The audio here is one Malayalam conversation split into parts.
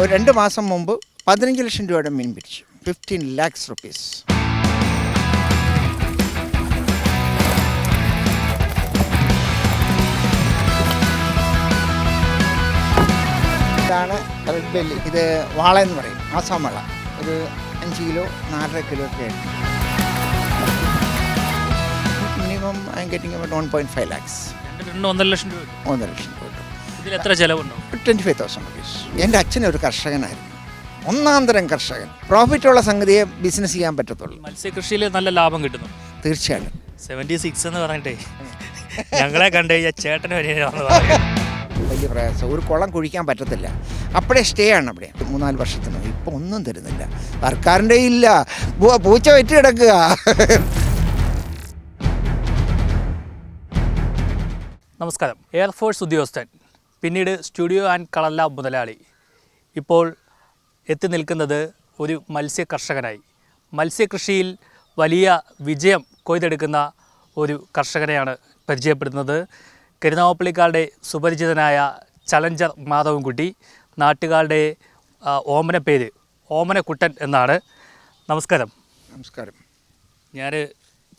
ഒരു രണ്ട് മാസം മുമ്പ് പതിനഞ്ച് ലക്ഷം രൂപയുടെ മീൻ പിടിച്ചു. ഫിഫ്റ്റീൻ ലാക്സ് റുപ്പീസ് ഇതാണ് റെഡ് ബെല്ലി ഇത് വാള എന്ന് പറയും. ആസാം വാള. ഒരു അഞ്ച് കിലോ നാലര കിലോ ഒക്കെ ആയിട്ട്. Minimum I am getting about one point five lakhs ഒന്നര ലക്ഷം രൂപ. ഒന്നര ലക്ഷം രൂപ ഇതിൽ എത്ര ചിലവുണ്ടോ? ട്വന്റി ഫൈവ് തൗസൻഡ് റുപ്പീസ് എന്റെ അച്ഛൻ ഒരു കർഷകനായിരുന്നു. ഒന്നാം തരം കർഷകൻ. പ്രോഫിറ്റുള്ള സംഗതിയെ ബിസിനസ് ചെയ്യാൻ പറ്റത്തുള്ളൂ. മത്സ്യകൃഷിയിൽ നല്ല ലാഭം കിട്ടുന്നു. തീർച്ചയായിട്ടും. സെവന്റി സിക്സ് എന്ന് പറഞ്ഞിട്ടേ. ഞങ്ങളെ കണ്ടു കഴിഞ്ഞാൽ ചേട്ടന് വലിയ പ്രയാസം. ഒരു കുളം കുഴിക്കാൻ പറ്റത്തില്ല. അപ്പോഴേ സ്റ്റേ ആണ് അവിടെ. മൂന്നാൽ വർഷത്തിന്. ഇപ്പം ഒന്നും തരുന്നില്ല. സർക്കാരിന്റെ ഇല്ല. പൂച്ച വെറ്റി കിടക്കുക നമസ്കാരം എയർഫോഴ്സ് ഉദ്യോഗസ്ഥൻ പിന്നീട് സ്റ്റുഡിയോ ആൻഡ് കളല്ല മുതലാളി. ഇപ്പോൾ എത്തി നിൽക്കുന്നത് ഒരു മത്സ്യ കർഷകനായി. മത്സ്യകൃഷിയിൽ വലിയ വിജയം കൊയ്തെടുക്കുന്ന ഒരു കർഷകനെയാണ് പരിചയപ്പെടുന്നത്. കരുനാവപ്പള്ളിക്കാരുടെ സുപരിചിതനായ ചലഞ്ചർ മാധവൻകുട്ടി നാട്ടുകാരുടെ ഓമന പേര് ഓമനക്കുട്ടൻ എന്നാണ്. നമസ്കാരം. നമസ്കാരം. ഞാൻ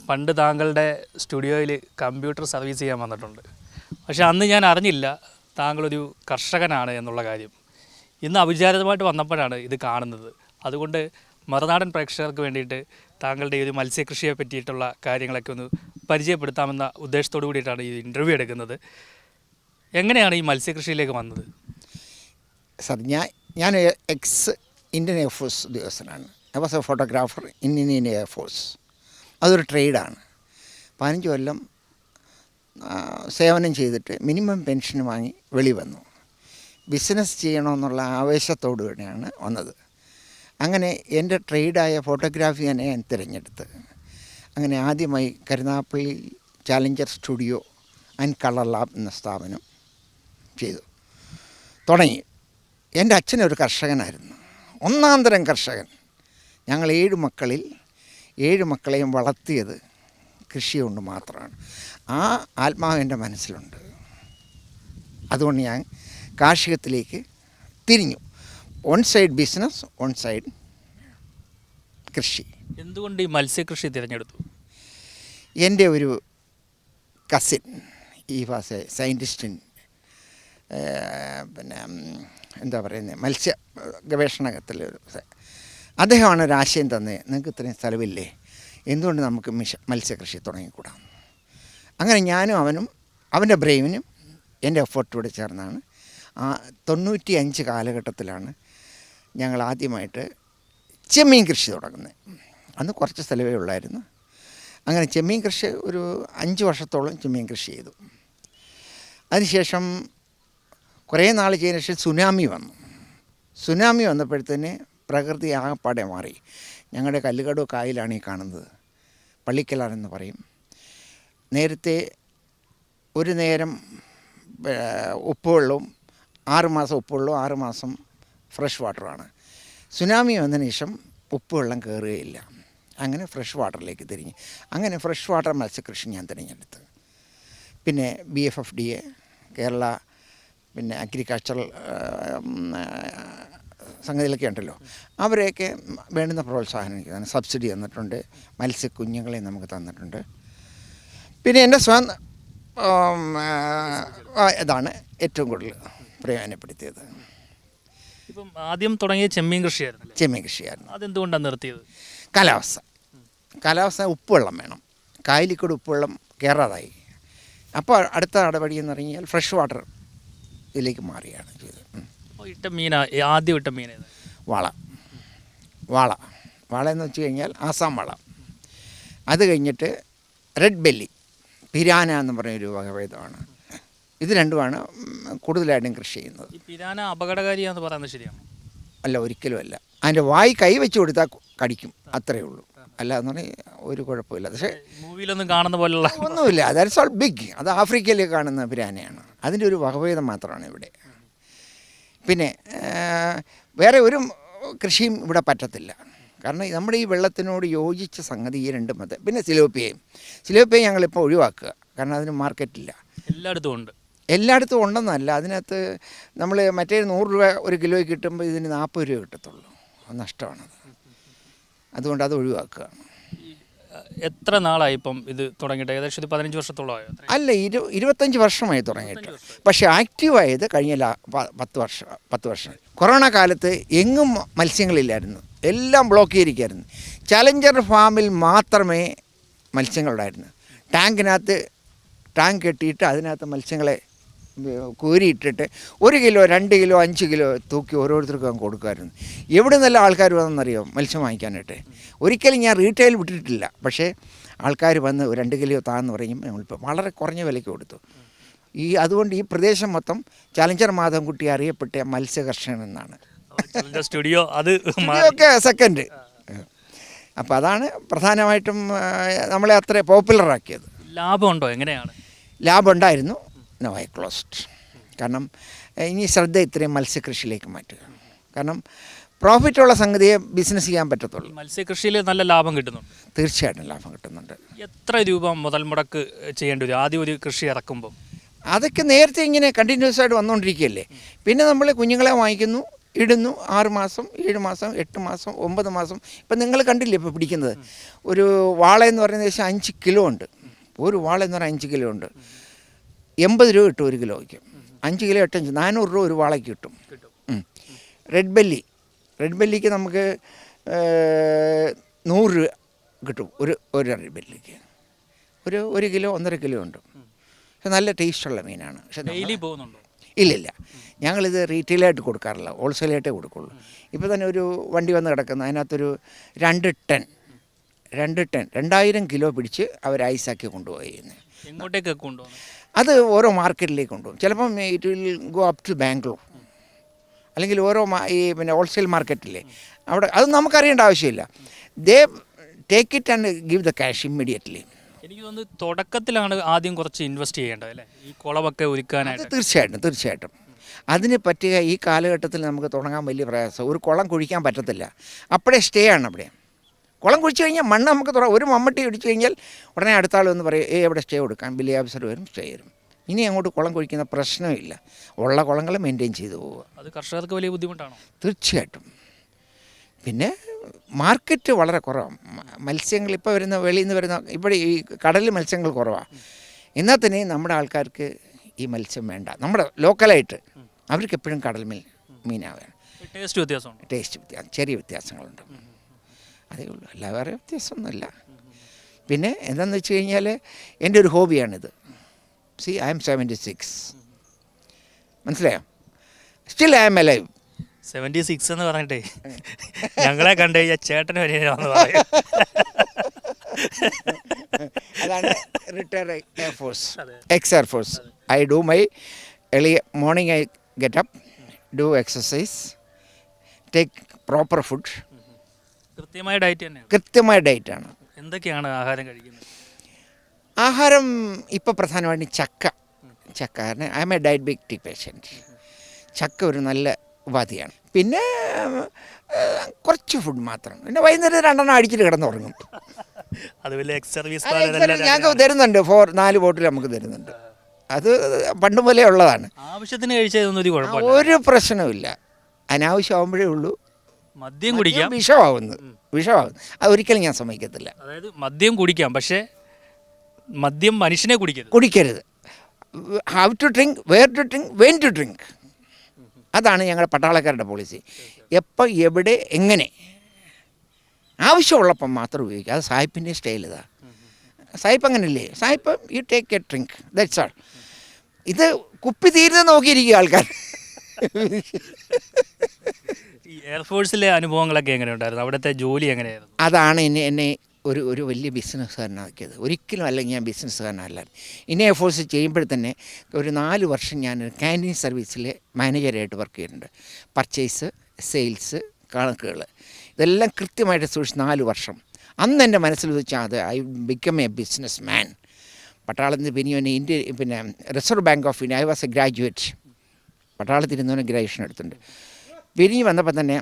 പണ്ട് താങ്കളുടെ സ്റ്റുഡിയോയിൽ കമ്പ്യൂട്ടർ സർവീസ് ചെയ്യാൻ വന്നിട്ടുണ്ട്. പക്ഷേ അന്ന് ഞാൻ അറിഞ്ഞില്ല താങ്കളൊരു കർഷകനാണ് എന്നുള്ള കാര്യം. ഇന്ന് അവിചാരിതമായിട്ട് വന്നപ്പോഴാണ് ഇത് കാണുന്നത്. അതുകൊണ്ട് മറുനാടൻ പ്രേക്ഷകർക്ക് വേണ്ടിയിട്ട് താങ്കളുടെ ഈ ഒരു മത്സ്യകൃഷിയെ പറ്റിയിട്ടുള്ള കാര്യങ്ങളൊക്കെ ഒന്ന് പരിചയപ്പെടുത്താമെന്ന ഉദ്ദേശത്തോടു കൂടിയിട്ടാണ് ഈ ഇന്റർവ്യൂ എടുക്കുന്നത്. എങ്ങനെയാണ് ഈ മത്സ്യകൃഷിയിലേക്ക് വന്നത്? സാർ ഞാൻ ഞാൻ എക്സ് ഇന്ത്യൻ എയർഫോഴ്സ് ഉദ്യോഗസ്ഥനാണ്. I was a photographer in Indian air force അതൊരു ട്രേഡാണ് പതിനഞ്ച് കൊല്ലം സേവനം ചെയ്തിട്ട് മിനിമം പെൻഷൻ വാങ്ങി വെളി വന്നു. ബിസിനസ് ചെയ്യണമെന്നുള്ള ആവേശത്തോടു കൂടിയാണ് വന്നത്. അങ്ങനെ എന്റെ ട്രേഡായ ഫോട്ടോഗ്രാഫി തന്നെ ഞാൻ തിരഞ്ഞെടുത്ത്. അങ്ങനെ ആദ്യമായി Karunagappally challenger studio and colour lab എന്ന സ്ഥാപനം ചെയ്തു. തുടങ്ങി. എന്റെ അച്ഛനൊരു കർഷകനായിരുന്നു. ഒന്നാം തരം കർഷകൻ. ഞങ്ങൾ ഏഴ് മക്കളിൽ ഏഴ് മക്കളെയും വളർത്തിയത് കൃഷി കൊണ്ട് മാത്രമാണ്. ആ ആത്മാവ് എന്റെ മനസ്സിലുണ്ട്. അതുകൊണ്ട് ഞാൻ കാർഷികത്തിലേക്ക് തിരിഞ്ഞു. One side business one side കൃഷി. എന്തുകൊണ്ട് ഈ മത്സ്യകൃഷി തിരഞ്ഞെടുത്തു? എന്റെ ഒരു കസിൻ ഈ ഭാഷ സയന്റിസ്റ്റിൻ സയന്റിസ്റ്റ് പിന്നെ എന്താ പറയുന്നത് മത്സ്യ ഗവേഷണത്തിൽ ഒരു അദ്ദേഹമാണ് ഒരു ആശയം തന്നത് നിങ്ങൾക്ക് ഇത്രയും സ്ഥലമില്ലേ? എന്തുകൊണ്ട് നമുക്ക് മിഷ മത്സ്യകൃഷി തുടങ്ങിക്കൂടാം? അങ്ങനെ ഞാനും അവനും അവന്റെ ബ്രെയിനും എന്റെ എഫേർട്ടോടെ ചേർന്നാണ്. ആ തൊണ്ണൂറ്റി അഞ്ച് കാലഘട്ടത്തിലാണ് ഞങ്ങൾ ആദ്യമായിട്ട് ചെമ്മീൻ കൃഷി തുടങ്ങുന്നത്. അന്ന് കുറച്ച് സ്ഥലമേ ഉള്ളായിരുന്നു. അങ്ങനെ ചെമ്മീൻ കൃഷി ഒരു അഞ്ച് വർഷത്തോളം ചെമ്മീൻ കൃഷി ചെയ്തു. അതിനുശേഷം കുറേ നാൾ ചെയ്തതിന് ശേഷം സുനാമി വന്നു. സുനാമി വന്നപ്പോഴത്തേന് പ്രകൃതി ആകപ്പാടെ മാറി. ഞങ്ങളുടെ കല്ലുകടു കായലാണ് ഈ കാണുന്നത്. പള്ളിക്കലാർ എന്ന് പറയും. നേരത്തെ ഒരു നേരം ഉപ്പുവെള്ളവും ആറുമാസം ഉപ്പുവെള്ളവും ആറുമാസം ഫ്രഷ് വാട്ടറുമാണ്. സുനാമി വന്നതിന് ശേഷം ഉപ്പുവെള്ളം കയറുകയില്ല അങ്ങനെ ഫ്രഷ് വാട്ടറിലേക്ക് തിരിഞ്ഞ്. അങ്ങനെ ഫ്രഷ് വാട്ടർ മത്സ്യകൃഷി ഞാൻ തിരഞ്ഞെടുത്ത്. പിന്നെ B F F D A Kerala പിന്നെ അഗ്രികൾച്ചറൽ സംഗതികളൊക്കെ ഉണ്ടല്ലോ. അവരെയൊക്കെ വേണ്ടുന്ന പ്രോത്സാഹനം സബ്സിഡി തന്നിട്ടുണ്ട്. മത്സ്യക്കുഞ്ഞുങ്ങളെ നമുക്ക് തന്നിട്ടുണ്ട്. പിന്നെ എന്റെ സ്വയം ഇതാണ് ഏറ്റവും കൂടുതൽ പ്രയോജനപ്പെടുത്തിയത്. ഇപ്പം ആദ്യം തുടങ്ങിയ ചെമ്മീൻ കൃഷിയായിരുന്നു ചെമ്മീൻ കൃഷിയായിരുന്നു. അതെന്തുകൊണ്ടാണ് നിർത്തിയത്? കാലാവസ്ഥ. കാലാവസ്ഥ ഉപ്പുവെള്ളം വേണം. കായലിക്കൂടെ ഉപ്പുവെള്ളം കയറാതായി അപ്പോൾ അടുത്ത നടപടി എന്ന് പറഞ്ഞാൽ ഫ്രഷ് വാട്ടർ ഇതിലേക്ക് മാറിയാണ് ചെയ്തത്. ഇട്ട മീനാ ആദ്യം ഇട്ട മീൻ വള വാള. വാള. വാള എന്ന് വെച്ച് കഴിഞ്ഞാൽ ആസാം വാള. അത് കഴിഞ്ഞിട്ട് റെഡ് ബെല്ലി. പിരാന എന്ന് പറഞ്ഞൊരു വകഭേദമാണ്. ഇത് രണ്ടുമാണ് കൂടുതലായിട്ടും കൃഷി ചെയ്യുന്നത്. ഈ പിരാന പറയുന്നത് ശരിയാണ്? അല്ല ഒരിക്കലും അല്ല അതിന്റെ വായി കൈ വെച്ച് കൊടുത്താൽ കടിക്കും അത്രയേ ഉള്ളൂ. അല്ല എന്ന് പറഞ്ഞാൽ ഒരു കുഴപ്പമില്ല. പക്ഷേ മൂവിയിലൊന്നും കാണുന്ന പോലുള്ള ഒന്നുമില്ല. ദാറ്റ്സ് ഓൾ ബിഗ് അത് ആഫ്രിക്കയിൽ കാണുന്ന പിരാനയാണ്. അതിന്റെ ഒരു വകഭേദം മാത്രമാണ് ഇവിടെ. പിന്നെ വേറെ ഒരു കൃഷിയും ഇവിടെ പറ്റത്തില്ല. കാരണം നമ്മുടെ ഈ വെള്ളത്തിനോട് യോജിച്ച സംഗതി ഈ രണ്ട് മത പിന്നെ സിലോപ്പിയയും. സിലോപ്പിയ ഞങ്ങളിപ്പോൾ ഒഴിവാക്കുക. കാരണം അതിന് മാർക്കറ്റില്ല എല്ലായിടത്തും ഉണ്ട്. എല്ലായിടത്തും ഉണ്ടെന്നല്ല. അതിനകത്ത് നമ്മൾ മറ്റേ നൂറ് രൂപ ഒരു കിലോയ്ക്ക് കിട്ടുമ്പോൾ ഇതിന് നാൽപ്പത് രൂപ കിട്ടത്തുള്ളൂ. നഷ്ടമാണത് അതുകൊണ്ട് അത് ഒഴിവാക്കുക. എത്ര നാളായി ഇപ്പം ഇത് തുടങ്ങിയിട്ട്? ഏകദേശം ഇത് പതിനഞ്ച് വർഷത്തോളമായോ? അല്ല ഇരു ഇരുപത്തഞ്ച് വർഷമായി തുടങ്ങിയിട്ട്. പക്ഷേ ആക്റ്റീവായത് കഴിഞ്ഞ പത്ത് വർഷം പത്ത് വർഷം. കൊറോണ കാലത്ത് എങ്ങും മത്സ്യങ്ങളില്ലായിരുന്നു. എല്ലാം ബ്ലോക്ക് ചെയ്തിരിക്കുകയായിരുന്നു. ചലഞ്ചർ ഫാമിൽ മാത്രമേ മത്സ്യങ്ങളുണ്ടായിരുന്നു ടാങ്കിനകത്ത് ടാങ്ക് കെട്ടിയിട്ട് അതിനകത്ത് മത്സ്യങ്ങളെ കോരിയിട്ടിട്ട് ഒരു കിലോ രണ്ട് കിലോ അഞ്ച് കിലോ തൂക്കി ഓരോരുത്തർക്കും കൊടുക്കുമായിരുന്നു. എവിടെ നിന്നല്ല ആൾക്കാർ വന്നെന്നറിയോ? മത്സ്യം വാങ്ങിക്കാനായിട്ട്. ഒരിക്കലും ഞാൻ റീറ്റെയിൽ വിട്ടിട്ടില്ല. പക്ഷേ ആൾക്കാർ വന്ന് രണ്ട് കിലോ താന്ന് പറയും നമ്മളിപ്പോൾ വളരെ കുറഞ്ഞ വിലയ്ക്ക് കൊടുത്തു. ഈ അതുകൊണ്ട് ഈ പ്രദേശം മൊത്തം ചലഞ്ചർ മാധവൻകുട്ടി അറിയപ്പെട്ട മത്സ്യകർഷകൻ എന്നാണ്. സ്റ്റുഡിയോ അത് ഒക്കെ സെക്കൻഡ് അപ്പം അതാണ് പ്രധാനമായിട്ടും നമ്മളെ അത്ര പോപ്പുലറാക്കിയത് ലാഭമുണ്ടോ? എങ്ങനെയാണ്? ലാഭം ഉണ്ടായിരുന്നു നോ ഐ ക്ലോസ്ഡ് കാരണം ഇനി ശ്രദ്ധ ഇത്രയും മത്സ്യകൃഷിയിലേക്ക് മാറ്റുക. കാരണം പ്രോഫിറ്റുള്ള സംഗതിയെ ബിസിനസ് ചെയ്യാൻ പറ്റത്തുള്ളൂ. മത്സ്യകൃഷിയിൽ നല്ല ലാഭം കിട്ടുന്നുണ്ട്. തീർച്ചയായിട്ടും ലാഭം കിട്ടുന്നുണ്ട്. എത്ര രൂപ മുതൽ മുടക്ക് ചെയ്യേണ്ടി വരും? ആദ്യം ഒരു കൃഷി ഇറക്കുമ്പോൾ അതൊക്കെ നേരത്തെ ഇങ്ങനെ കണ്ടിന്യൂസ് ആയിട്ട് വന്നുകൊണ്ടിരിക്കുകയല്ലേ പിന്നെ നമ്മൾ കുഞ്ഞുങ്ങളെ വാങ്ങിക്കുന്നു. ഇടുന്നു. ആറുമാസം ഏഴ് മാസം എട്ട് മാസം ഒമ്പത് മാസം. ഇപ്പം നിങ്ങൾ കണ്ടില്ലേ ഇപ്പോൾ പിടിക്കുന്നത്? ഒരു വാള എന്ന് പറയുന്നത് ഏകദേശം അഞ്ച് കിലോ ഉണ്ട്. ഒരു വാള എന്ന് പറഞ്ഞാൽ അഞ്ച് കിലോ ഉണ്ട്. എൺപത് രൂപ കിട്ടും ഒരു കിലോയ്ക്ക്. അഞ്ച് കിലോ എട്ടഞ്ച് നാനൂറ് രൂപ ഒരു വാളയ്ക്ക് കിട്ടും. Red belly. റെഡ് ബെല്ലിക്ക് നമുക്ക് നൂറ് രൂപ കിട്ടും ഒരു ഒരു റെഡ് ബെല്ലിക്ക്. ഒരു ഒരു കിലോ ഒന്നര കിലോ ഉണ്ട്. പക്ഷെ നല്ല ടേസ്റ്റുള്ള മീനാണ്. പക്ഷെ ഡെയിലി പോകുന്നുണ്ടോ? ഇല്ലില്ല. ഞങ്ങളിത് റീറ്റെയിലായിട്ട് കൊടുക്കാറില്ല. ഹോൾസെയിലായിട്ടേ കൊടുക്കുള്ളൂ. ഇപ്പോൾ തന്നെ ഒരു വണ്ടി വന്ന് കിടക്കുന്ന. അതിനകത്തൊരു രണ്ട് ടൺ രണ്ട് ടൺ രണ്ടായിരം കിലോ പിടിച്ച് അവർ ഐസാക്കി കൊണ്ടുപോയി എങ്ങോട്ടേക്ക് കൊണ്ടുപോകും അത് ഓരോ മാർക്കറ്റിലേക്ക് കൊണ്ടുപോകും. ചിലപ്പം it will go up to Bangalore. അല്ലെങ്കിൽ ഓരോ ഈ പിന്നെ ഹോൾസെയിൽ മാർക്കറ്റില്ലേ. അവിടെ അത് നമുക്കറിയേണ്ട ആവശ്യമില്ല. They take it and give the cash immediately. എനിക്ക് തോന്നുന്നു തുടക്കത്തിലാണ് ആദ്യം കുറച്ച് ഇൻവെസ്റ്റ് ചെയ്യേണ്ടത് അല്ലേ? ഈ കുളമൊക്കെ ഒരുക്കാനായിട്ട്. തീർച്ചയായിട്ടും തീർച്ചയായിട്ടും. അതിന് പറ്റിയ ഈ കാലഘട്ടത്തിൽ നമുക്ക് തുടങ്ങാൻ വലിയ പ്രയാസം. ഒരു കുളം കുഴിക്കാൻ പറ്റത്തില്ല. അപ്പോഴേ സ്റ്റേ ആണ് അവിടെ. കുളം കുഴിച്ച് കഴിഞ്ഞാൽ മണ്ണ് നമുക്ക് തുറ ഒരു മമ്മട്ടി ഇടിച്ചു കഴിഞ്ഞാൽ ഉടനെ അടുത്ത ആൾ വന്ന് പറയും ഏ എവിടെ സ്റ്റേ കൊടുക്കാൻ? വലിയ ഓഫീസർ വരും സ്റ്റേ വരും. ഇനി അങ്ങോട്ട് കുളം കുഴിക്കുന്ന പ്രശ്നമില്ല. ഉള്ള കുളങ്ങൾ മെയിന്റെയിൻ ചെയ്തു പോവുക. അത് കർഷകർക്ക് വലിയ ബുദ്ധിമുട്ടാണ്? തീർച്ചയായിട്ടും. പിന്നെ മാർക്കറ്റ് വളരെ കുറവാണ് മത്സ്യങ്ങൾ ഇപ്പോൾ വരുന്ന വെളിയിൽ നിന്ന് വരുന്ന ഇവിടെ ഈ കടലിൽ മത്സ്യങ്ങൾ കുറവാണ് എന്നാൽ തന്നെ നമ്മുടെ ആൾക്കാർക്ക് ഈ മത്സ്യം വേണ്ട. നമ്മുടെ ലോക്കലായിട്ട് അവർക്ക് എപ്പോഴും കടൽ മീൻ മീനാവുകയാണ് ടേസ്റ്റ് വ്യത്യാസം ടേസ്റ്റ് വ്യത്യാസം ചെറിയ വ്യത്യാസങ്ങളുണ്ട്. അതേ ഉള്ളൂ. അല്ല വേറെ വ്യത്യാസമൊന്നുമില്ല. പിന്നെ എന്താണെന്ന് വെച്ച് കഴിഞ്ഞാൽ എന്റെ ഒരു ഹോബിയാണിത്. C I M seventy six മനസ്സിലായോ? Still I am alive seventy six എന്ന് പറഞ്ഞിട്ടേ ഞങ്ങളെ കണ്ടു കഴിഞ്ഞാൽ ചേട്ടൻ വരെയാണെന്ന് പറയും. അതാണ് റിട്ടയർ എയർഫോഴ്സ് അതെ. Ex air force I do my early morning I get up do exercise take proper food കൃത്യമായ ഡയറ്റ് തന്നെ കൃത്യമായ ആണ്. എന്തൊക്കെയാണ് ആഹാരം കഴിക്കുന്നത്? ആഹാരം ഇപ്പോൾ പ്രധാനമായിട്ടും ചക്ക. ചക്ക കാരണം I am a diabetic patient ചക്ക ഒരു നല്ല ഉപാധിയാണ്. പിന്നെ കുറച്ച് ഫുഡ് മാത്രം. പിന്നെ വൈകുന്നേരം രണ്ടെണ്ണം അടിച്ചിട്ട് കിടന്നുറങ്ങും. അത് വലിയ എക്സ് സർവീസ് ഞങ്ങൾക്ക് തരുന്നുണ്ട്. ഫോർ നാല് ബോട്ടിൽ നമുക്ക് തരുന്നുണ്ട്. അത് പണ്ട് മുതലേ ഉള്ളതാണ്. ആവശ്യത്തിന് കഴിച്ചതൊന്നും ഒരു ഒരു പ്രശ്നവുമില്ല അനാവശ്യമാകുമ്പോഴേ ഉള്ളൂ. മദ്യം കുടിക്കാം. വിഷമാവുന്നത് വിഷമാവുന്നു. അത് ഒരിക്കലും ഞാൻ സമ്മതിക്കത്തില്ല. അതായത് മദ്യം കുടിക്കാം. പക്ഷേ മദ്യം മനുഷ്യനെ കുടിക്കരുത്. കുടിക്കരുത്. Have to drink where to drink when to drink അതാണ് ഞങ്ങളുടെ പട്ടാളക്കാരുടെ പോളിസി എപ്പോൾ എവിടെ എങ്ങനെ ആവശ്യമുള്ളപ്പം മാത്രം ഉപയോഗിക്കുക. അത് സായിപ്പിന്റെ സ്റ്റൈൽ ഇതാ. സായിപ്പ് അങ്ങനല്ലേ? സായിപ്പ് you take a drink that's all ഇത് കുപ്പി തീരുന്ന നോക്കിയിരിക്കുക ആൾക്കാർ. ഈ എയർഫോഴ്സിലെ അനുഭവങ്ങളൊക്കെ എങ്ങനെയുണ്ടായിരുന്നു? അവിടുത്തെ ജോലി എങ്ങനെയായിരുന്നു? അതാണ് എന്നെ എന്നെ ഒരു ഒരു വലിയ ബിസിനസ്സുകാരനാക്കിയത്. ഒരിക്കലും അല്ലെങ്കിൽ ഞാൻ ബിസിനസ്സുകാരനല്ല. ഇനി എഫോഴ്സ് ചെയ്യുമ്പോൾ തന്നെ ഒരു നാല് വർഷം ഞാൻ ക്യാന്റീൻ സർവീസിൽ മാനേജറായിട്ട് വർക്ക് ചെയ്തിട്ടുണ്ട് പർച്ചേസ് സെയിൽസ് കണക്കുകൾ. ഇതെല്ലാം കൃത്യമായിട്ട് സൂക്ഷിച്ച് നാല് വർഷം. അന്ന് എന്റെ മനസ്സിൽ വെച്ചാൽ അത് I become a business man പട്ടാളത്തിൽ പിന്നെ ഇന്ത്യ പിന്നെ reserve bank of India I was a graduate. പട്ടാളത്തിൽ ഇരുന്നവന് ഗ്രാജുവേഷൻ എടുത്തിട്ടുണ്ട്. പിരിഞ്ഞ് വന്നപ്പോൾ തന്നെ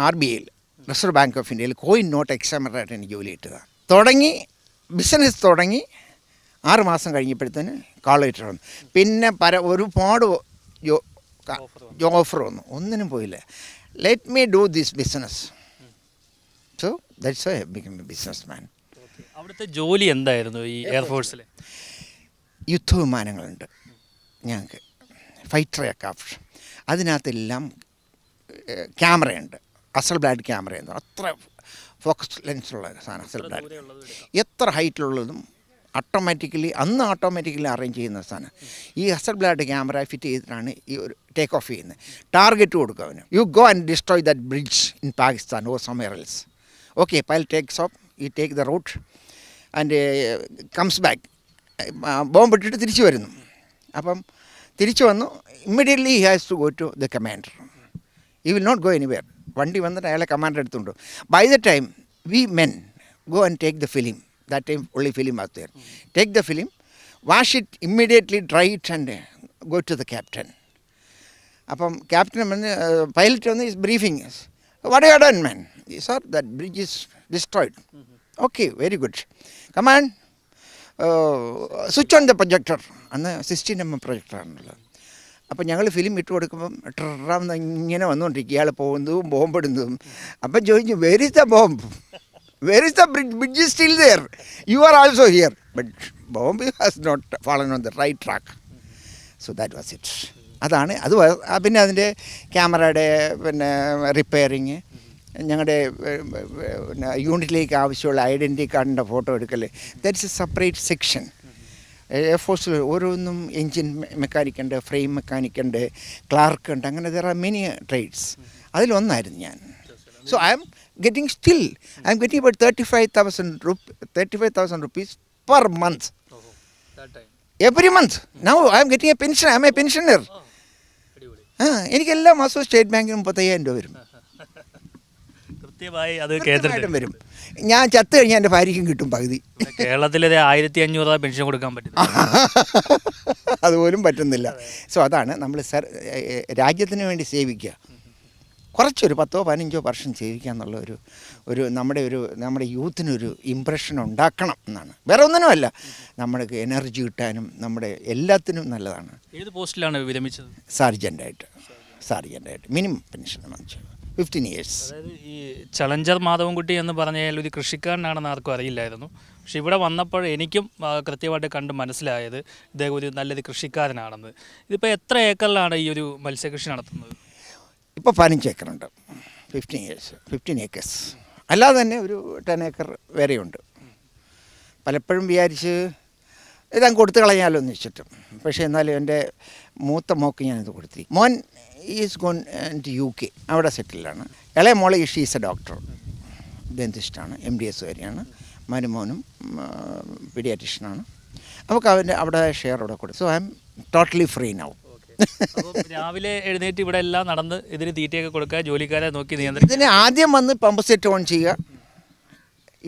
ആർ ബി ഐയിൽ റിസർവ് ബാങ്ക് ഓഫ് ഇന്ത്യയിൽ കോയിൻ നോട്ട് എക്സാമിനറായിട്ട് എനിക്ക് ജോലി കിട്ടുക തുടങ്ങി ബിസിനസ് തുടങ്ങി ആറ് മാസം കഴിഞ്ഞപ്പോഴത്തേന് ലെറ്റർ വന്നു. പിന്നെ പല ഒരുപാട് ജോ ഓഫർ വന്നു. ഒന്നിനും പോയില്ല. Let me do this business so that's I become a business man അവിടുത്തെ ജോലി എന്തായിരുന്നു ഈ എയർഫോഴ്സിൽ യുദ്ധവിമാനങ്ങളുണ്ട്. ഞങ്ങൾക്ക് ഫൈറ്റർ എയർക്രാഫ്റ്റ് അതിനകത്തെല്ലാം ക്യാമറയുണ്ട് അസൽ ബ്ലാഡ് ക്യാമറ എന്ന് അത്ര ഫോക്കസ് ലെൻസുള്ള സാധനം അസൽ ബ്ലാഡ്. എത്ര ഹൈറ്റിലുള്ളതും ഓട്ടോമാറ്റിക്കലി അന്ന് ഓട്ടോമാറ്റിക്കലി അറേഞ്ച് ചെയ്യുന്ന സാധനം. ഈ അസൽ ബ്ലാഡ് ക്യാമറ ഫിറ്റ് ചെയ്തിട്ടാണ് ഈ ഒരു ടേക്ക് ഓഫ് ചെയ്യുന്നത്. ടാർഗറ്റ് കൊടുക്കും അവന്. You go and destroy that bridge in Pakistan or somewhere else okay pilot takes off ഈ take the route and comes back bomb ഇട്ടിട്ട് തിരിച്ചു വരുന്നു. അപ്പം തിരിച്ചു വന്നു. Immediately he has to go to the commander ഈ വിൽ നോട്ട് ഗോ എനിവെയർ വണ്ടി വന്നിട്ട് അയാളെ കമാൻഡർ എടുത്തുകൊണ്ട് by the time we men go and take the film that time only film ആത്തുയർ take the film wash it immediately dry it and go to the captain അപ്പം ക്യാപ്റ്റൻ വന്ന് പൈലറ്റ് വന്ന് is briefing what you done man sir that bridge is destroyed okay very good come on switch on the projector അന്ന് സിക്സ്റ്റീൻ എം എം പ്രൊജക്ടറാണുള്ളത് അപ്പം ഞങ്ങൾ ഫിലിം ഇട്ട് കൊടുക്കുമ്പം ട്രാന്ന് ഇങ്ങനെ വന്നുകൊണ്ടിരിക്കും ഇയാൾ പോകുന്നതും ബോംബിടുന്നതും. അപ്പം ചോദിച്ചു where the bomb where the bridge bridge still there you are also here but bomb has not fallen on the right track so that was it അതാണ്. അത് പിന്നെ അതിന്റെ ക്യാമറയുടെ പിന്നെ റിപ്പയറിങ് ഞങ്ങളുടെ പിന്നെ യൂണിറ്റിലേക്ക് ആവശ്യമുള്ള ഐഡന്റി കാർഡിന്റെ ഫോട്ടോ എടുക്കൽ ദാറ്റ്സ് എ സെപ്പറേറ്റ് സെക്ഷൻ എയർഫോഴ്സിൽ ഓരോന്നും എൻജിൻ മെക്കാനിക് ഉണ്ട് ഫ്രെയിം മെക്കാനിക് ഉണ്ട് ക്ലാർക്ക് ഉണ്ട് അങ്ങനെ ദർ ആർ മെനി ട്രേഡ്സ് അതിലൊന്നായിരുന്നു ഞാൻ. So I'm getting still I'm getting about thirty five thousand rupee thirty five thousand rupees per month every month now I'm getting a pension I'm a pensioner ആ എനിക്ക് എല്ലാ മാസവും സ്റ്റേറ്റ് ബാങ്കിനും മുപ്പത്തയ്യായിരം രൂപ വരും. കൃത്യമായി അത് കേന്ദ്രമായിട്ടും വരും. ഞാൻ ചത്തു കഴിഞ്ഞാൽ എന്റെ ഭാര്യയ്ക്കും കിട്ടും പകുതി. കേരളത്തിലെ ആയിരത്തി അഞ്ഞൂറ് രൂപ പെൻഷൻ കൊടുക്കാൻ പറ്റും അതുപോലും പറ്റുന്നില്ല. സോ അതാണ് നമ്മൾ സർ രാജ്യത്തിന് വേണ്ടി സേവിക്കുക. കുറച്ചൊരു പത്തോ പതിനഞ്ചോ വർഷം സേവിക്കുക എന്നുള്ള ഒരു ഒരു നമ്മുടെ ഒരു നമ്മുടെ യൂത്തിനൊരു ഇമ്പ്രഷൻ ഉണ്ടാക്കണം എന്നാണ്. വേറെ ഒന്നിനുമല്ല. നമ്മൾക്ക് എനർജി കിട്ടാനും നമ്മുടെ എല്ലാത്തിനും നല്ലതാണ്. ഏത് പോസ്റ്റിലാണ് വിരമിച്ചത്? സാർജന്റായിട്ട് സാർജന്റായിട്ട് മിനിമം പെൻഷൻ വാങ്ങിച്ചു ഫിഫ്റ്റീൻ ഇയേഴ്സ് അതായത് ഈ ചലഞ്ചർ മാധവൻകുട്ടി എന്ന് പറഞ്ഞാൽ ഒരു കൃഷിക്കാരനാണെന്ന് ആർക്കും അറിയില്ലായിരുന്നു. പക്ഷെ ഇവിടെ വന്നപ്പോൾ എനിക്കും കൃത്യമായിട്ട് കണ്ട് മനസ്സിലായത് ഇദ്ദേഹം ഒരു നല്ലൊരു കൃഷിക്കാരനാണെന്ന്. ഇതിപ്പോൾ എത്ര ഏക്കറിലാണ് ഈ ഒരു മത്സ്യകൃഷി നടത്തുന്നത്? ഇപ്പോൾ പതിനഞ്ച് ഏക്കറുണ്ട്. ഫിഫ്റ്റീൻ ഇയേഴ്സ് ഫിഫ്റ്റീൻ ഏക്കേഴ്സ് അല്ലാതെ തന്നെ ഒരു ടെൻ ഏക്കർ വേറെയുണ്ട്. പലപ്പോഴും വിചാരിച്ച് ഇതങ്ങ് കൊടുത്തു കളഞ്ഞാലോ എന്ന് വെച്ചിട്ട്. പക്ഷേ എന്നാലും എന്റെ മൂത്ത മോക്ക് ഞാനിത് കൊടുത്തി. മോൻ is gone to U K. അവിടെ സെറ്റിലാണ്. ഇളയ മോളെ ഇഷ് ഈസ് എ ഡോക്ടർ. ഡെന്റിസ്റ്റാണ്. എം ഡി എസ് കാരിയാണ് മരുമോനും പീഡിയാട്രീഷ്യനാണ്. നമുക്ക് അവന്റെ അവിടെ ഷെയർ അവിടെ കൊടുത്തു so I'm totally free now. രാവിലെ എഴുന്നേറ്റ് ഇവിടെ എല്ലാം നടന്ന് ഇതിന് തീറ്റയൊക്കെ കൊടുക്കുക ജോലിക്കാരെ നോക്കി നിയന്ത്രിക്കുക. ഇതിന് ആദ്യം വന്ന് പമ്പ് സെറ്റ് ഓൺ ചെയ്യുക.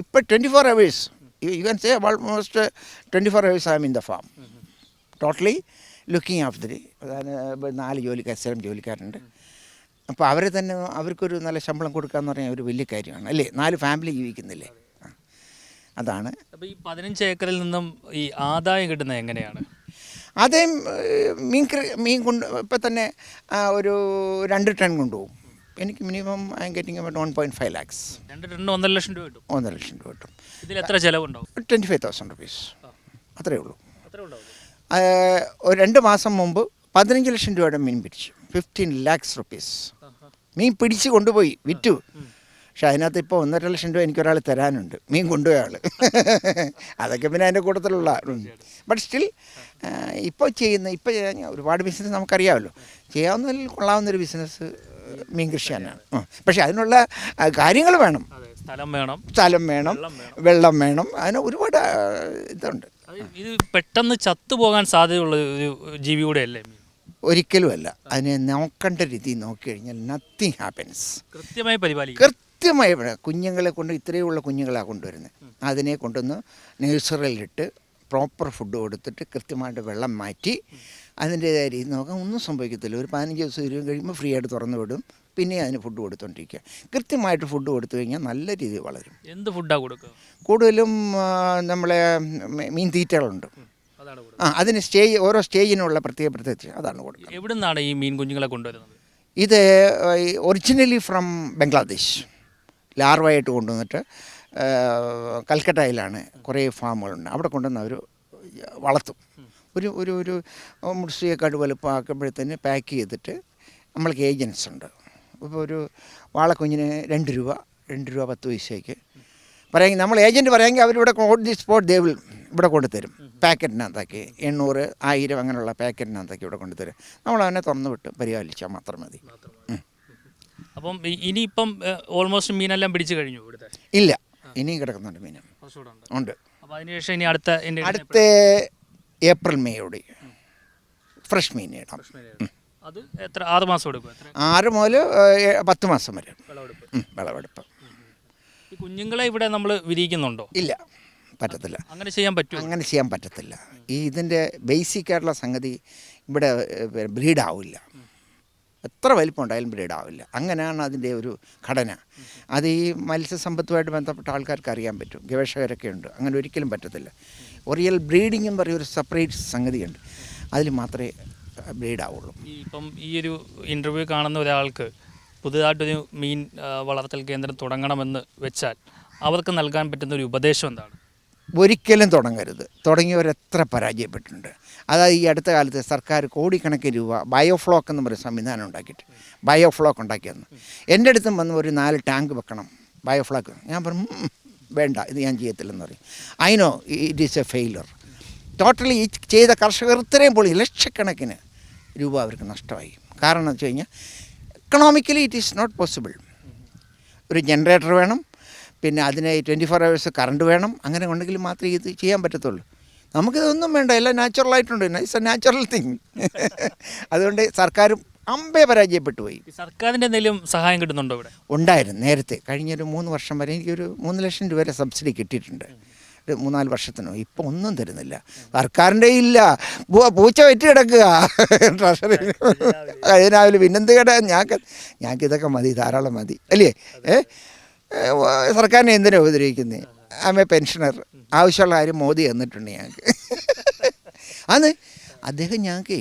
ഇപ്പോൾ twenty four hours you can say almost twenty four hours I'm in the farm totally looking after അതായത് നാല് ജോലിക്കാർ സ്ഥലം ജോലിക്കാരുണ്ട്. അപ്പോൾ അവരെ തന്നെ അവർക്കൊരു നല്ല ശമ്പളം കൊടുക്കുക എന്ന് പറഞ്ഞാൽ ഒരു വലിയ കാര്യമാണ്. അല്ലേ? നാല് ഫാമിലി ജീവിക്കുന്നില്ലേ? അതാണ്. അപ്പോൾ ഈ പതിനഞ്ച് ഏക്കറിൽ നിന്നും ഈ ആദായം കിട്ടുന്നത് എങ്ങനെയാണ്? ആദ്യം മീൻ മീൻ കൊണ്ട് ഇപ്പം തന്നെ ഒരു രണ്ട് ടൺ കൊണ്ടുപോകും. എനിക്ക് minimum I'm getting about one point five lakhs രണ്ട് ഒന്നര ലക്ഷം രൂപ കിട്ടും. ഒന്നര ലക്ഷം രൂപ കിട്ടും. ഇതിൽ എത്ര ചിലവുണ്ടാവും? ട്വന്റി ഫൈവ് തൗസൻഡ് റുപ്പീസ് അത്രയേ ഉള്ളൂ. ഒരു രണ്ട് മാസം മുമ്പ് പതിനഞ്ച് ലക്ഷം രൂപയുടെ മീൻ പിടിച്ചു. ഫിഫ്റ്റീൻ ലാക്സ് റുപ്പീസ് മീൻ പിടിച്ച് കൊണ്ടുപോയി വിറ്റു. പക്ഷെ അതിനകത്ത് ഇപ്പോൾ ഒന്നര ലക്ഷം രൂപ എനിക്കൊരാൾ തരാനുണ്ട്. മീൻ കൊണ്ടുപോയ ആൾ അതൊക്കെ പിന്നെ അതിന്റെ കൂട്ടത്തിലുള്ള ബട്ട് സ്റ്റിൽ ഇപ്പോൾ ചെയ്യുന്ന ഇപ്പോൾ ഒരുപാട് ബിസിനസ് നമുക്കറിയാമല്ലോ. ചെയ്യാവുന്നതിൽ കൊള്ളാവുന്നൊരു ബിസിനസ് മീൻ കൃഷി തന്നെയാണ്. പക്ഷേ അതിനുള്ള കാര്യങ്ങൾ വേണം. സ്ഥലം വേണം. സ്ഥലം വേണം വെള്ളം വേണം. അതിന് ഒരുപാട് ഇതുണ്ട്. ഇത് പെട്ടെന്ന് ചത്തുപോകാൻ സാധ്യതയുള്ള ഒരു ജീവി കൂടെ അല്ലേ ഒരിക്കലും ഒരിക്കലുമല്ല. അതിനെ നോക്കേണ്ട രീതി നോക്കി കഴിഞ്ഞാൽ നത്തിങ് ഹാപ്പൻസ് കൃത്യമായി പരിപാലിക്കും. കൃത്യമായി കുഞ്ഞുങ്ങളെ കൊണ്ട് ഇത്രയുള്ള കുഞ്ഞുങ്ങളാണ് കൊണ്ടുവരുന്നത് അതിനെ കൊണ്ടുവന്ന് നഴ്സറിയിലിട്ട് പ്രോപ്പർ ഫുഡ് കൊടുത്തിട്ട് കൃത്യമായിട്ട് വെള്ളം മാറ്റി അതിന്റേതായ രീതി നോക്കാൻ ഒന്നും സംഭവിക്കത്തില്ല. ഒരു പതിനഞ്ച് ദിവസം ഇരുപത് കഴിയുമ്പോൾ ഫ്രീ ആയിട്ട് തുറന്നു വിടും. പിന്നെ അതിന് ഫുഡ് കൊടുത്തുകൊണ്ടിരിക്കുക കൃത്യമായിട്ട് ഫുഡ് കൊടുത്തു കഴിഞ്ഞാൽ നല്ല രീതിയിൽ വളരും. എന്ത് ഫുഡാണ് കൊടുക്കുക? കൂടുതലും നമ്മളെ മീൻ തീറ്റകളുണ്ട്. ആ അതിന് സ്റ്റേജ് ഓരോ സ്റ്റേജിനുള്ള പ്രത്യേക പ്രത്യേകിച്ച് അതാണ് കൊടുക്കുക. എവിടെ നിന്നാണ് ഈ മീൻ കുഞ്ഞുങ്ങളെ കൊണ്ടുവരുന്നത്? ഇത് ഒറിജിനലി ഫ്രം ബംഗ്ലാദേശ്. ലാർവായിട്ട് കൊണ്ടുവന്നിട്ട് കൽക്കട്ടയിലാണ് കുറേ ഫാമുകളുണ്ട്. അവിടെ കൊണ്ടുവന്ന് അവർ വളർത്തും. ഒരു ഒരു ഒരു മുടിസിയേക്കാട് വലുപ്പമാക്കുമ്പോഴത്തേന് പാക്ക് ചെയ്തിട്ട് നമ്മൾക്ക് ഏജൻസ് ഉണ്ട്. ഇപ്പോൾ ഒരു വാളക്കുഞ്ഞിന് രണ്ട് രൂപ രണ്ട് രൂപ പത്ത് പൈസയ്ക്ക്. പറയാമെങ്കിൽ നമ്മൾ ഏജന്റ് പറയാമെങ്കിൽ അവരിവിടെ ഓൺ ദി സ്പോട്ട് ദേവിൽ ഇവിടെ കൊണ്ടുതരും. പാക്കറ്റിനകത്താക്കി എണ്ണൂറ് ആയിരം അങ്ങനെയുള്ള പാക്കറ്റിനകത്താക്കി ഇവിടെ കൊണ്ടുതരും. നമ്മൾ അവനെ തുറന്നു വിട്ട് പരിപാലിച്ചാൽ മാത്രം മതി. അപ്പം ഇനി ഇനിയിപ്പം ഓൾമോസ്റ്റ് മീനെല്ലാം പിടിച്ചു കഴിഞ്ഞു ഇവിടുത്തെ? ഇല്ല. ഇനി കിടക്കുന്നുണ്ട് മീൻ. ഉണ്ട്. അപ്പോൾ അതിനുശേഷം ഇനി അടുത്ത അടുത്ത ഏപ്രിൽ മേയോടെ ഫ്രഷ് മീൻ ഇടാം. അത് എത്ര ആറ് മാസം എടുക്കും ആറ് മുതൽ പത്ത് മാസം വരെ. വിളവെടുപ്പ്. ഈ കുഞ്ഞുങ്ങളെ ഇവിടെ നമ്മൾ വിരിയിക്കുന്നുണ്ടോ? ഇല്ല. പറ്റത്തില്ല. അങ്ങനെ ചെയ്യാൻ പറ്റും അങ്ങനെ ചെയ്യാൻ പറ്റത്തില്ല. ഈ ഇതിന്റെ ബേസിക് ആയിട്ടുള്ള സംഗതി ഇവിടെ ബ്രീഡ് ആവില്ല. എത്ര വലിപ്പം ഉണ്ടായാലും ബ്രീഡ് ആവില്ല അങ്ങനെയാണ് അതിന്റെ ഒരു ഘടന. അത് ഈ മത്സ്യസമ്പത്തുമായിട്ട് ബന്ധപ്പെട്ട ആൾക്കാർക്ക് അറിയാൻ പറ്റും. ഗവേഷകരൊക്കെ ഉണ്ട്. അങ്ങനെ ഒരിക്കലും പറ്റത്തില്ല. ഒറിയൽ ബ്രീഡിംഗ് എന്ന് പറയുന്ന ഒരു സെപ്പറേറ്റ് സംഗതിയുണ്ട്. അതിൽ മാത്രമേ ബ്രീഡ് ആവുള്ളൂ ഇപ്പം ഈ ഒരു ഇന്റർവ്യൂ കാണുന്ന ഒരാൾക്ക് പുതുതായിട്ടൊരു മീൻ വളർത്തൽ കേന്ദ്രം തുടങ്ങണമെന്ന് വെച്ചാൽ അവർക്ക് നൽകാൻ പറ്റുന്ന ഒരു ഉപദേശം എന്താണ്? ഒരിക്കലും തുടങ്ങരുത്. തുടങ്ങിയവരെത്ര പരാജയപ്പെട്ടിട്ടുണ്ട്. അതായത് ഈ അടുത്ത കാലത്ത് സർക്കാർ കോടിക്കണക്കിന് രൂപ ബയോഫ്ലോക്ക് എന്ന് പറയുന്ന സംവിധാനം ഉണ്ടാക്കിയിട്ട് ബയോഫ്ലോക്ക് ഉണ്ടാക്കിയെന്ന് എന്റെ അടുത്തും വന്ന് ഒരു നാല് ടാങ്ക് വെക്കണം ബയോഫ്ലോക്ക്. ഞാൻ പറഞ്ഞു വേണ്ട ഇത് ഞാൻ ചെയ്യത്തില്ലെന്ന് പറയും. No it is a failure totally ഈ ചെയ്ത കർഷകർ ഇത്രയും പോളി ലക്ഷക്കണക്കിന് രൂപ അവർക്ക് നഷ്ടമായി. കാരണം എന്ന് വെച്ച് കഴിഞ്ഞാൽ economically it is not possible ഒരു ജനറേറ്റർ വേണം പിന്നെ അതിന് ട്വന്റി ഫോർ അവേഴ്സ് കറണ്ട് വേണം അങ്ങനെ ഉണ്ടെങ്കിൽ മാത്രമേ ഇത് ചെയ്യാൻ പറ്റത്തുള്ളൂ. നമുക്കിതൊന്നും വേണ്ട എല്ലാം നാച്ചുറലായിട്ടുണ്ട് ഇറ്റ്സ് എ നാച്ചുറൽ തിങ് അതുകൊണ്ട് സർക്കാരും അമ്പേ പരാജയപ്പെട്ടു പോയി. സർക്കാരിന്റെ എന്തെങ്കിലും സഹായം കിട്ടുന്നുണ്ടോ ഇവിടെ? ഉണ്ടായിരുന്നു നേരത്തെ. കഴിഞ്ഞൊരു മൂന്ന് വർഷം വരെ എനിക്കൊരു മൂന്ന് ലക്ഷം രൂപ വരെ സബ്സിഡി കിട്ടിയിട്ടുണ്ട്. ഒരു മൂന്നാൽ വർഷത്തിനോ. ഇപ്പം ഒന്നും തരുന്നില്ല. സർക്കാരിന്റെ ഇല്ല. പൂ- പൂച്ച വെറ്റി കിടക്കുക. ട്രഷറി അതിനാവില്ല പിന്നെന്ത് കേട്ടാ ഞങ്ങൾക്ക് ഞങ്ങൾക്ക് ഇതൊക്കെ മതി ധാരാളം മതി. അല്ലേ? ഏ സർക്കാരിനെ എന്തിനാണ് ഉപദ്രവിക്കുന്നത് ആമേ പെൻഷനർ ആവശ്യമുള്ള കാര്യം മോദി തന്നിട്ടുണ്ട് ഞങ്ങൾക്ക്. അന്ന് അദ്ദേഹം ഞങ്ങൾക്ക്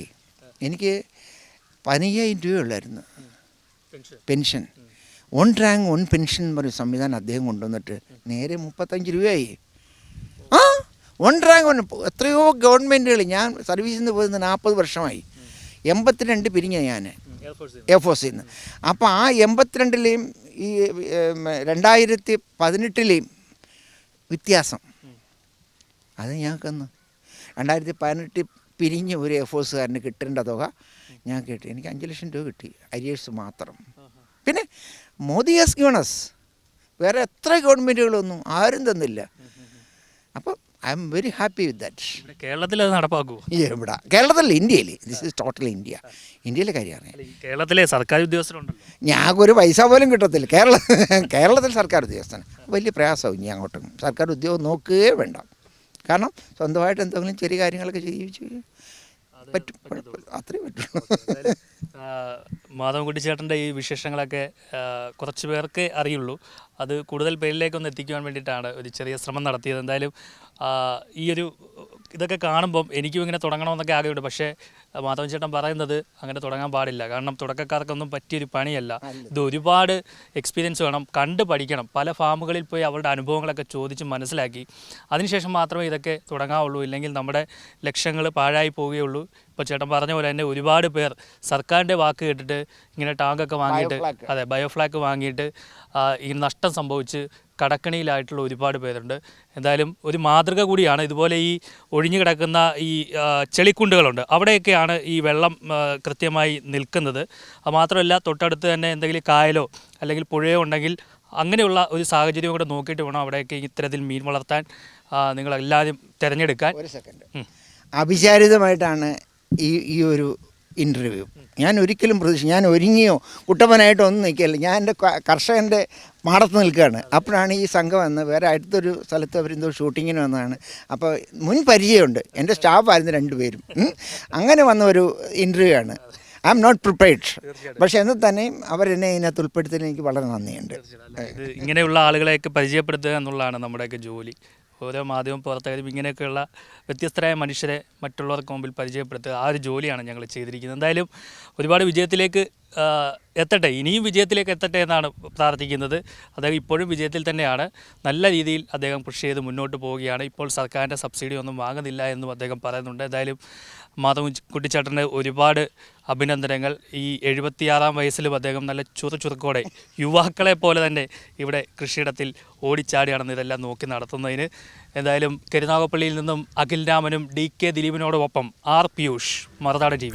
എനിക്ക് പതിനയ്യായിരം രൂപയുള്ളായിരുന്നു pension. One rank one pension എന്ന് പറയുന്ന സംവിധാനം അദ്ദേഹം കൊണ്ടുവന്നിട്ട് നേരെ മുപ്പത്തഞ്ച് രൂപയായി. ആ വൺ റാങ്ക് വൺ എത്രയോ ഗവൺമെന്റുകൾ ഞാൻ സർവീസിൽ നിന്ന് പോയിരുന്ന നാൽപ്പത് വർഷമായി. എൺപത്തിരണ്ട് പിരിഞ്ഞ ഞാൻ. എയർഫോഴ്സിൽ നിന്ന് അപ്പോൾ ആ എൺപത്തിരണ്ടിലെയും ഈ രണ്ടായിരത്തി പതിനെട്ടിലെയും വ്യത്യാസം. അത് ഞങ്ങൾക്കൊന്ന് രണ്ടായിരത്തി പതിനെട്ടിൽ പിരിഞ്ഞ് ഒരു എഫോഴ്സുകാരന് കിട്ടേണ്ട തുക ഞാൻ കിട്ടി. എനിക്ക് അഞ്ച് ലക്ഷം രൂപ കിട്ടി അരിയേഴ്സ് മാത്രം. പിന്നെ മോദി ഹാസ് ഗിവണസ് വേറെ എത്ര ഗവൺമെന്റുകളൊന്നും ആരും തന്നില്ല. അപ്പോൾ I'm very happy with that ഇവിടെ കേരളത്തിൽ അത് നടപ്പാക്കുമോ ഇവിടെ കേരളത്തിലല്ല ഇന്ത്യയിൽ ദിസ് ഇസ് ടോട്ടൽ ഇന്ത്യ ഇന്ത്യയിലെ കാര്യമാണ്. കേരളത്തിലെ സർക്കാർ ഉദ്യോഗസ്ഥരുണ്ട് ഞങ്ങൾക്കൊരു പൈസ പോലും കിട്ടത്തില്ല. കേരള കേരളത്തിൽ സർക്കാർ ഉദ്യോഗസ്ഥന് വലിയ പ്രയാസവും ഇനി അങ്ങോട്ടും. സർക്കാർ ഉദ്യോഗം നോക്കുകയേ വേണ്ട. കാരണം സ്വന്തമായിട്ട് എന്തെങ്കിലും ചെറിയ കാര്യങ്ങളൊക്കെ ചെയ്യിച്ചു പറ്റും. കുഴപ്പമില്ല. അത്രേ പറ്റുള്ളൂ. മാധവൻകുട്ടി ചേട്ടന്റെ ഈ വിശേഷങ്ങളൊക്കെ കുറച്ച് പേർക്ക് അറിയുള്ളൂ. അത് കൂടുതൽ പേരിലേക്കൊന്ന് എത്തിക്കുവാൻ വേണ്ടിയിട്ടാണ് ഒരു ചെറിയ ശ്രമം നടത്തിയത്. എന്തായാലും ഈ ഒരു ഇതൊക്കെ കാണുമ്പം എനിക്കും ഇങ്ങനെ തുടങ്ങണമെന്നൊക്കെ ആഗ്രഹമുണ്ട്. പക്ഷേ മാധവൻ ചേട്ടൻ പറയുന്നത് അങ്ങനെ തുടങ്ങാൻ പാടില്ല. കാരണം തുടക്കക്കാർക്കൊന്നും പറ്റിയൊരു പണിയല്ല. ഇത് ഒരുപാട് എക്സ്പീരിയൻസ് വേണം. കണ്ട് പഠിക്കണം. പല ഫാമുകളിൽ പോയി അവരുടെ അനുഭവങ്ങളൊക്കെ ചോദിച്ച് മനസ്സിലാക്കി. അതിനുശേഷം മാത്രമേ ഇതൊക്കെ തുടങ്ങാവുള്ളൂ. ഇല്ലെങ്കിൽ നമ്മുടെ ലക്ഷ്യങ്ങൾ പാഴായി പോവുകയുള്ളൂ. ഇപ്പോൾ ചേട്ടൻ പറഞ്ഞ പോലെ തന്നെ ഒരുപാട് പേർ സർക്കാരിന്റെ വാക്ക് കേട്ടിട്ട് ഇങ്ങനെ ടാങ്കൊക്കെ വാങ്ങിയിട്ട് അതെ ബയോഫ്ലാക്ക് വാങ്ങിയിട്ട് ഈ നഷ്ടം സംഭവിച്ച് കടക്കണിയിലായിട്ടുള്ള ഒരുപാട് പേരുണ്ട്. എന്തായാലും ഒരു മാതൃക കൂടിയാണ് ഇതുപോലെ ഈ ഒഴിഞ്ഞു കിടക്കുന്ന ഈ ചെളിക്കുണ്ടുകളുണ്ട്. അവിടെയൊക്കെയാണ് ഈ വെള്ളം കൃത്യമായി നിൽക്കുന്നത്. അത് മാത്രമല്ല തൊട്ടടുത്ത് തന്നെ എന്തെങ്കിലും കായലോ അല്ലെങ്കിൽ പുഴയോ ഉണ്ടെങ്കിൽ അങ്ങനെയുള്ള ഒരു സാഹചര്യം കൂടെ നോക്കിയിട്ട് വേണം അവിടെയൊക്കെ ഇത്തരത്തിൽ മീൻ വളർത്താൻ നിങ്ങളെല്ലാവരും തിരഞ്ഞെടുക്കാൻ. ഒരു സെക്കൻഡ്. അഭിചാരിതമായിട്ടാണ് അവിചാരിതമായിട്ടാണ് ഈ ഈ ഒരു ഇന്റർവ്യൂ ഞാൻ ഒരിക്കലും പ്രതീക്ഷ ഞാൻ ഒരുങ്ങിയോ കുട്ടപ്പനായിട്ടോ ഒന്നും നിൽക്കില്ല ഞാൻ എന്റെ കർഷകന്റെ മാടത്ത് നിൽക്കുകയാണ്. അപ്പോഴാണ് ഈ സംഘം വന്ന് വേറെ അടുത്തൊരു സ്ഥലത്ത് അവരെന്തോ ഷൂട്ടിങ്ങിന് വന്നതാണ്. അപ്പോൾ മുൻ പരിചയമുണ്ട്. എന്റെ സ്റ്റാഫായിരുന്നു രണ്ടുപേരും. അങ്ങനെ വന്ന ഒരു ഇന്റർവ്യൂ ആണ്. ഐ ആം നോട്ട് പ്രിപ്പയർഡ് പക്ഷേ എന്നാൽ തന്നെയും അവരെന്നെ ഇതിനകത്ത് ഉൾപ്പെടുത്തിയതിൽ എനിക്ക് വളരെ നന്ദിയുണ്ട്. ഇങ്ങനെയുള്ള ആളുകളെയൊക്കെ പരിചയപ്പെടുത്തുക എന്നുള്ളതാണ് നമ്മുടെയൊക്കെ ജോലി. ഓരോ മാധ്യമ പ്രവർത്തകരും ഇങ്ങനെയൊക്കെയുള്ള വ്യത്യസ്തരായ മനുഷ്യരെ മറ്റുള്ളവർക്ക് മുമ്പിൽ പരിചയപ്പെടുത്തുക. ആ ഒരു ജോലിയാണ് ഞങ്ങൾ ചെയ്തിരിക്കുന്നത്. എന്തായാലും ഒരുപാട് വിജയത്തിലേക്ക് എത്തട്ടെ ഇനിയും വിജയത്തിലേക്ക് എത്തട്ടെ എന്നാണ് പ്രാർത്ഥിക്കുന്നത്. അദ്ദേഹം ഇപ്പോഴും വിജയത്തിൽ തന്നെയാണ്. നല്ല രീതിയിൽ അദ്ദേഹം കൃഷി ചെയ്ത് മുന്നോട്ട് പോവുകയാണ്. ഇപ്പോൾ സർക്കാരിന്റെ സബ്സിഡി ഒന്നും വാങ്ങുന്നില്ല എന്നും അദ്ദേഹം പറയുന്നുണ്ട്. എന്തായാലും മാധവ കുട്ടിച്ചേട്ടന് ഒരുപാട് അഭിനന്ദനങ്ങൾ. ഈ എഴുപത്തിയാറാം വയസ്സിലും അദ്ദേഹം നല്ല ചുറുചുറുക്കോടെ യുവാക്കളെ പോലെ തന്നെ ഇവിടെ കൃഷിയിടത്തിൽ ഓടിച്ചാടിയാണെന്ന് ഇതെല്ലാം നോക്കി നടത്തുന്നതിന്. എന്തായാലും കരുനാഗപ്പള്ളിയിൽ നിന്നും അഖിൽ രാമനും ഡി കെ ദിലീപിനോടൊപ്പം ആർ പിയൂഷ് മറുനാട് ടി